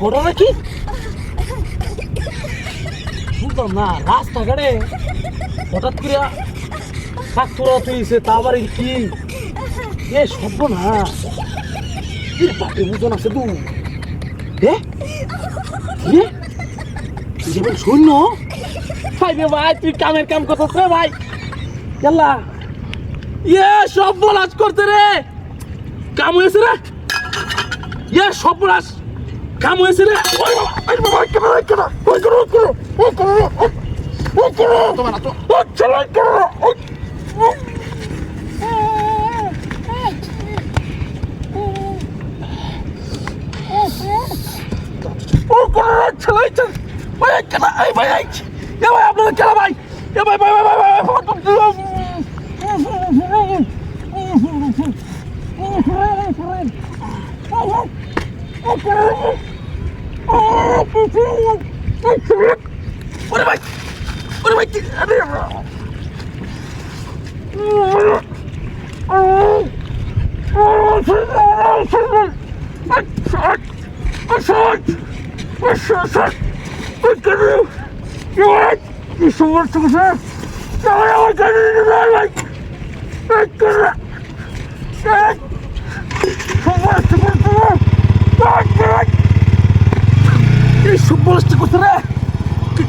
ঘটনা কি বুঝলাম না, রাস্তাঘাটে হঠাৎ করে কাকতুরা তুইছে তা আবার কি? এ সভ্য না এর বাপে বুঝন আছে তু এ যেমন শূন্য? ভাই রে ভাই, তুই কামের কাম করতেছ রে ভাই। গেল্লা ইয়ে সব বলাজ করতে রে। কাম হয়েছে রে। ইয়ে সব বলাজ কাম হয়েছে রে ওই বাবা ওই বাবা ওই What am I? What am I doing? I'm here. Oh, oh, oh, oh, I'm sorry. I'm sorry. I'm sorry. sorry. I'm sorry. You what? You should work to the No, no, I got it in the right way. I got it. From work to work to work.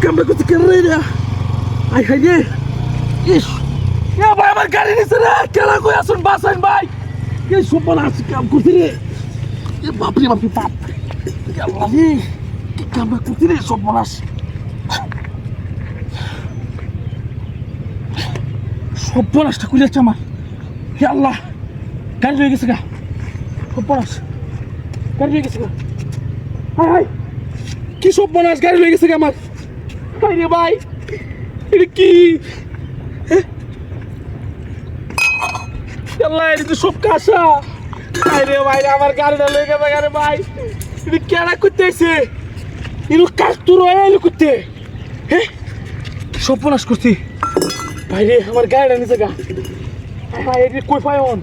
কি কামড়ে করতে কেন রে I high রে ইস, এ ভাই আমার গাড়ি নিছে রে। কেন কই আসুন বাসান ভাই। সব বলা আছে কাম করতে রে? এ বাপ রে বাপ। বাপ আল্লাহ রে কি কামড়ে করতে রে সব বলা আছে সব বলাসটা খুলে যাচ্ছে আমার? হে আল্লাহ, গাড়ি রয়ে গেছে গা। সব বলাস গাড়ি রয়ে গেছে গা। হাই হাই কি সব গাড়ি লেগে গেছে আমার? ভাই রে ভাই? এটা কি? হ্যাঁ? আল্লাহ তো সব কাঁসা ভাই রে ভাই, আমার গাড়িটা লেগে গেছে গাড়ি ভাই। এটা কেনা করতে এসে? এগুলো কাজ তোর এলো করতে। হ্যাঁ? বনাস করছি। ভাই রে, আমার গাড়িটা নিচে গা। ভাই, এটা কই পায় অন?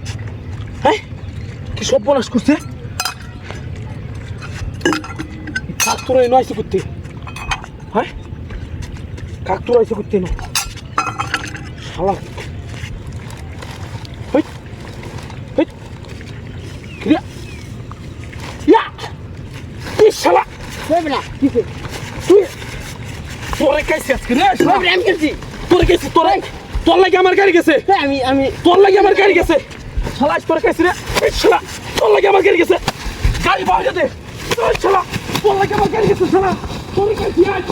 হ্যাঁ? কি সব বনাস করছে? কাকতুরা এনে আইসে করতে। হ্যাঁ? কাকতুরা আইসে করতে না। শালা। শালা। তুই। তোরে কাইছে আজকে বলবি আমি করছি তোরে কাইছে তোরে। তোর লাগে আমার গাড়ি গেছে। আমি আমি তোর লাগে আমার গাড়ি গেছে। শালা তোরে কাইছে রে। শালা তোর লাগে আমার গাড়ি গেছে। গাড়ি পাওয়া যেতে শালা তোর লাগে আমার গাড়ি গেছে শালা। তোরে আজ।